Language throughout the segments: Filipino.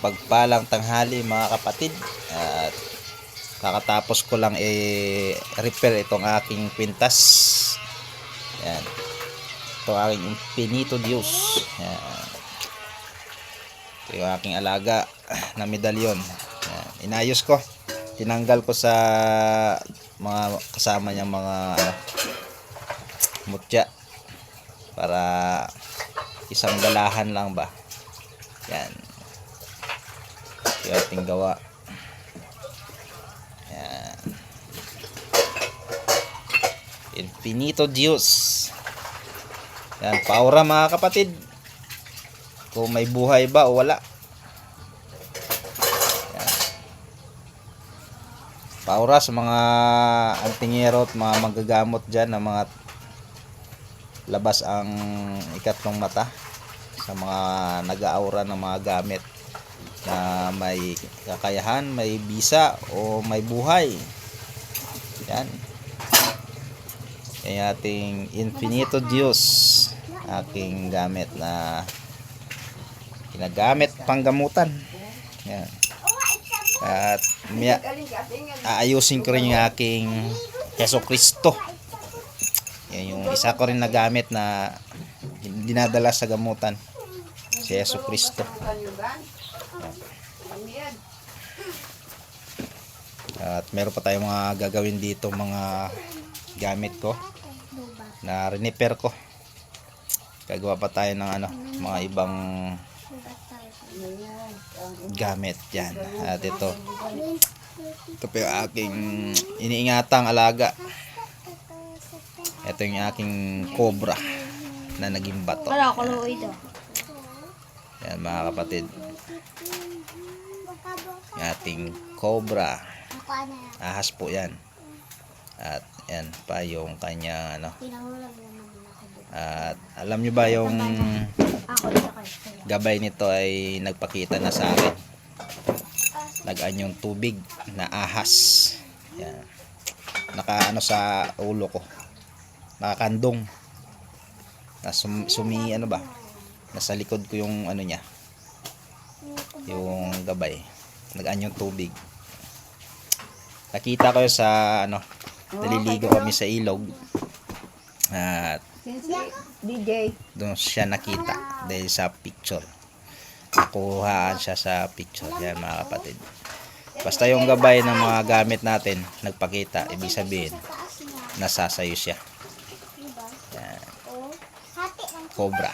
Pagpalang tanghali mga kapatid. At kakatapos ko lang i-repair itong aking kwintas. Yan. Ito aking Infinito Dios. Yan. Ito yung aking alaga na medalyon. Yan. Inayos ko. Tinanggal ko sa mga kasama niyang mga ano, mutya para isang galahan lang ba. Yan. Yung ating gawa. Yan. Infinito Dios. Yan, paura mga kapatid. Kung may buhay ba o wala. Yan. Paura sa mga antingero at mga magagamot dyan na mga labas ang ikatlong mata sa mga nag-aura ng mga gamit na may kakayahan, may bisa o may buhay. Yan. Yung ating Infinito Dios aking gamit na ginagamit panggamutan. Yan. At miya, aayusin ko rin yung aking Keso Kristo. Yan yung isa ko rin na gamit na dinadala sa gamutan. Si Yeso Kristo. At meron pa tayong mga gagawin dito mga gamit ko na riniper ko. Gagawa pa tayo ng ano, mga ibang gamit yan. At ito, ito pa yung aking iniingatang alaga. Ito yung aking cobra na naging bato. Wala ito. Yan mga kapatid. Yung ating cobra. Ahas po yan. At yan pa yung kanya ano. At alam nyo ba yung gabay nito ay nagpakita na sa akin. Nag-anyong tubig na ahas. Yan. Naka ano sa ulo ko. Nakakandong. Na sum, sumi ano ba? Nasa likod ko yung ano niya. Yung gabay. Nag-anyong tubig. Nakita ko sa ano, naliligo kami sa ilog. At DJ. doon siya nakita dahil sa picture. Nakuhaan siya sa picture. Yan mga kapatid. Basta yung gabay ng mga gamit natin nagpakita, ibig sabihin nasasayo siya. Yan. Cobra.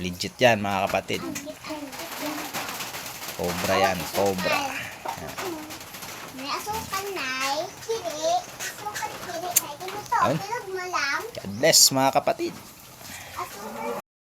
Legit yan mga kapatid. Cobra yan, cobra. May asukal na, kiri, asukal kiri, tulog mo lang. God bless mga kapatid.